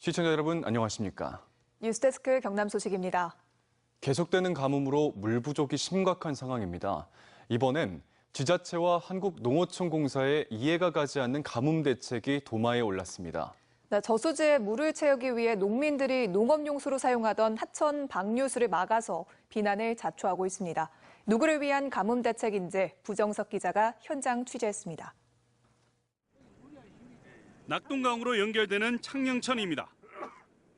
시청자 여러분 안녕하십니까? 뉴스데스크 경남 소식입니다. 계속되는 가뭄으로 물 부족이 심각한 상황입니다. 이번엔 지자체와 한국농어촌공사의 이해가 가지 않는 가뭄 대책이 도마에 올랐습니다. 네, 저수지에 물을 채우기 위해 농민들이 농업용수로 사용하던 하천 방류수를 막아서 비난을 자초하고 있습니다. 누구를 위한 가뭄 대책인지 부정석 기자가 현장 취재했습니다. 낙동강으로 연결되는 창녕천입니다.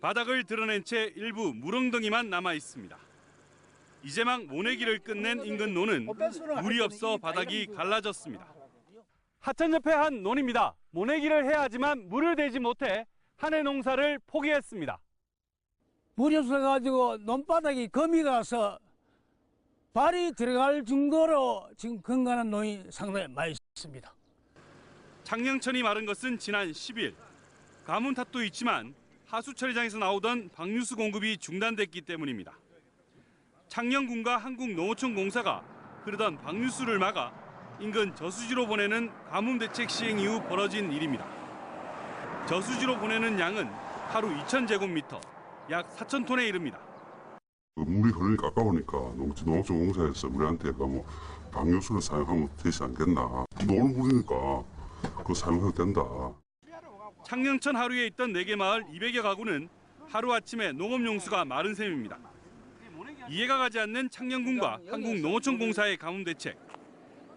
바닥을 드러낸 채 일부 무릉덩이만 남아 있습니다. 이제 막 모내기를 끝낸 인근 논은 물이 없어 바닥이 갈라졌습니다. 하천 옆에 한 논입니다. 모내기를 해야 하지만 물을 대지 못해 한 해 농사를 포기했습니다. 물이 없어가지고 논바닥이 거미 가서 발이 들어갈 정도로 지금 건강한 논이 상당히 많이 있습니다. 창녕천이 마른 것은 지난 10일. 가뭄 탓도 있지만 하수 처리장에서 나오던 방류수 공급이 중단됐기 때문입니다. 창녕군과 한국농어촌공사가 흐르던 방류수를 막아 인근 저수지로 보내는 가뭄 대책 시행 이후 벌어진 일입니다. 저수지로 보내는 양은 하루 2,000제곱미터, 약 4,000톤에 이릅니다. 그 물이 흐르니까 아까우니까 농- 농업공사에서 우리한테 뭐 방류수를 사용하면 되지 않겠나. 노을 물이니까 그거 사용해도 된다. 창녕천 하루에 있던 4개 마을 200여 가구는 하루아침에 농업용수가 마른 셈입니다. 이해가 가지 않는 창녕군과 한국농어촌공사의 가뭄 대책.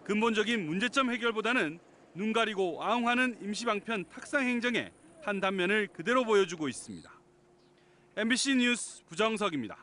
근본적인 문제점 해결보다는 눈 가리고 아웅하는 임시방편 탁상 행정의 한 단면을 그대로 보여주고 있습니다. MBC 뉴스 부정석입니다.